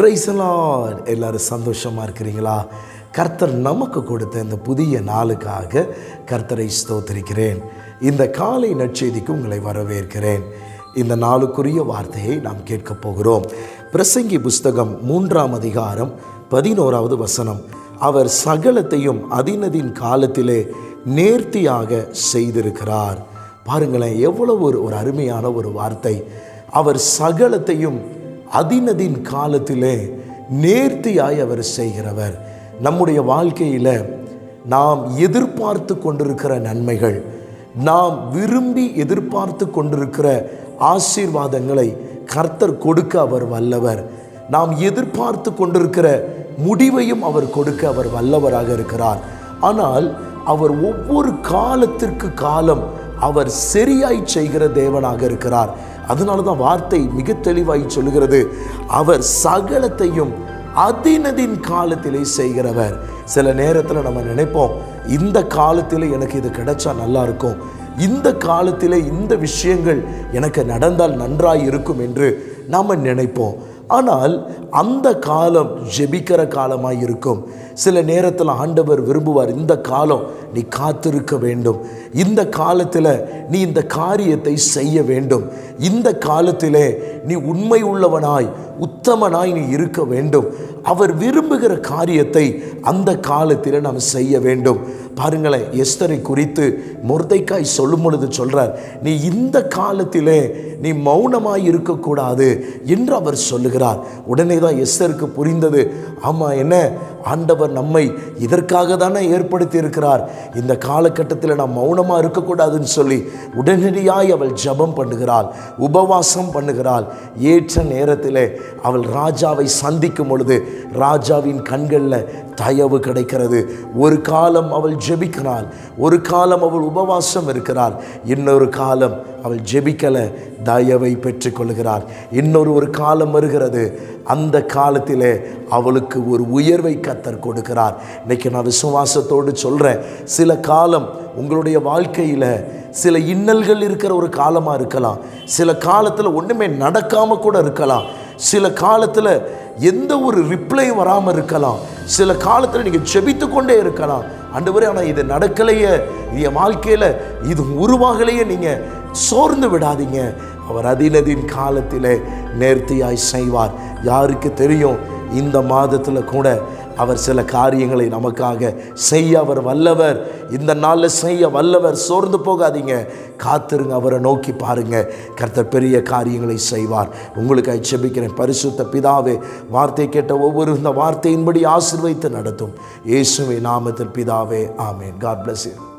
பிரைசலான் எல்லாரும் சந்தோஷமாக இருக்கிறீங்களா? கர்த்தர் நமக்கு கொடுத்த இந்த புதிய நாளுக்காக கர்த்தரை ஸ்தோத்திருக்கிறேன். இந்த காலை நற்செய்திக்கு உங்களை வரவேற்கிறேன். இந்த நாளுக்குரிய வார்த்தையை நாம் கேட்கப் போகிறோம். பிரசங்கி புஸ்தகம் மூன்றாம் அதிகாரம் பதினோராவது வசனம். அவர் சகலத்தையும் அதினதின் காலத்திலே நேர்த்தியாக செய்திருக்கிறார். பாருங்களேன் எவ்வளவு ஒரு ஒரு அருமையான ஒரு வார்த்தை. அவர் சகலத்தையும் அதினதின் காலத்திலே நேர்த்தியாய் அவர் செய்கிறவர். நம்முடைய வாழ்க்கையில் நாம் எதிர்பார்த்து கொண்டிருக்கிற நன்மைகள் நாம் விரும்பி எதிர்பார்த்து கொண்டிருக்கிற ஆசீர்வாதங்களை கர்த்தர் கொடுக்க அவர் வல்லவர். நாம் எதிர்பார்த்து கொண்டிருக்கிற முடிவையும் அவர் கொடுக்க அவர் வல்லவராக இருக்கிறார். ஆனால் அவர் ஒவ்வொரு காலத்திற்கு காலம் அவர் சரியாய் செய்கிற தேவனாக இருக்கிறார். அதனால தான் வார்த்தை மிக தெளிவாய் சொல்லுகிறது. அவர் சகலத்தையும் அதினதின் காலத்திலே செய்கிறவர். சில நேரத்தில் நம்ம நினைப்போம் இந்த காலத்தில் எனக்கு இது கிடைச்சா நல்லா இருக்கும். இந்த காலத்தில் இந்த விஷயங்கள் எனக்கு நடந்தால் நன்றாக இருக்கும் என்று நாம் நினைப்போம். ஆனால் அந்த காலம் ஜெபிக்கிற காலமாக இருக்கும். சில நேரத்தில் ஆண்டவர் விரும்புவார் இந்த காலம் நீ காத்திருக்க வேண்டும். இந்த காலத்தில் நீ இந்த காரியத்தை செய்ய வேண்டும். இந்த காலத்திலே நீ உண்மை உள்ளவனாய் உத்தமனாய் நீ இருக்க வேண்டும். அவர் விரும்புகிற காரியத்தை அந்த காலத்தில் நாம் செய்ய வேண்டும். பாருங்களேன் எஸ்தரை குறித்து முர்தைக்காய் சொல்லும் பொழுது சொல்கிறார் நீ இந்த காலத்திலே நீ மௌனமாக இருக்கக்கூடாது என்று அவர் சொல்லுகிறார். உடனே தான் எஸ்தருக்கு புரிந்தது. ஆமாம் என்ன? ஆண்டவர் நம்மை இதற்காக தானே ஏற்படுத்தி இருக்கிறார் இந்த காலகட்டத்தில் நாம் மௌனமாக இருக்கக்கூடாதுன்னு சொல்லி உடனடியாய் அவள் ஜபம் பண்ணுகிறாள் உபவாசம் பண்ணுகிறாள். ஏற்ற நேரத்தில் அவள் ராஜாவை சந்திக்கும் பொழுது ராஜாவின் கண்களில் தயவு கிடைக்கிறது. ஒரு காலம் அவள் ஜெபிக்கிறாள் ஒரு காலம் அவள் உபவாசம் இருக்கிறாள். இன்னொரு காலம் அவள் ஜெபிக்கலை தயவை பெற்றுக்கொள்கிறார் இன்னொரு ஒரு காலம் வருகிறது அந்த காலத்திலே அவளுக்கு ஒரு உயர்வை கத்தர் கொடுக்கிறார். இன்னைக்கு நான் விசுவாசத்தோடு சொல்கிறேன் சில காலம் உங்களுடைய வாழ்க்கையில் சில இன்னல்கள் இருக்கிற ஒரு காலமாக இருக்கலாம். சில காலத்தில் ஒன்றுமே நடக்காமல் கூட இருக்கலாம். சில காலத்தில் எந்த ஒரு ரிப்ளை வராமல் இருக்கலாம். சில காலத்தில் நீங்கள் செபித்து கொண்டே இருக்கலாம். அண்டவரே ஆனால் இது நடக்கலையே. என் வாழ்க்கையில் இது உருவாகலையே. நீங்கள் சோர்ந்து விடாதீங்க. அவர் அதினதின் காலத்தில் நேர்த்தியாய் செய்வார். யாருக்கு தெரியும் இந்த மாதத்தில் கூட அவர் சில காரியங்களை நமக்காக செய்ய அவர் வல்லவர். இந்த நாளில் செய்ய வல்லவர். சோர்ந்து போகாதீங்க. காத்திருங்க அவரை நோக்கி பாருங்க. கர்த்தர் பெரிய காரியங்களை செய்வார். உங்களுக்கு அச்சபிக்கிறேன் பரிசுத்த பிதாவே வார்த்தை கேட்ட ஒவ்வொரு இந்த வார்த்தையின்படி ஆசிர்வைத்து நடத்தும். இயேசுவை நாமத்தில் பிதாவே ஆமேன். God bless you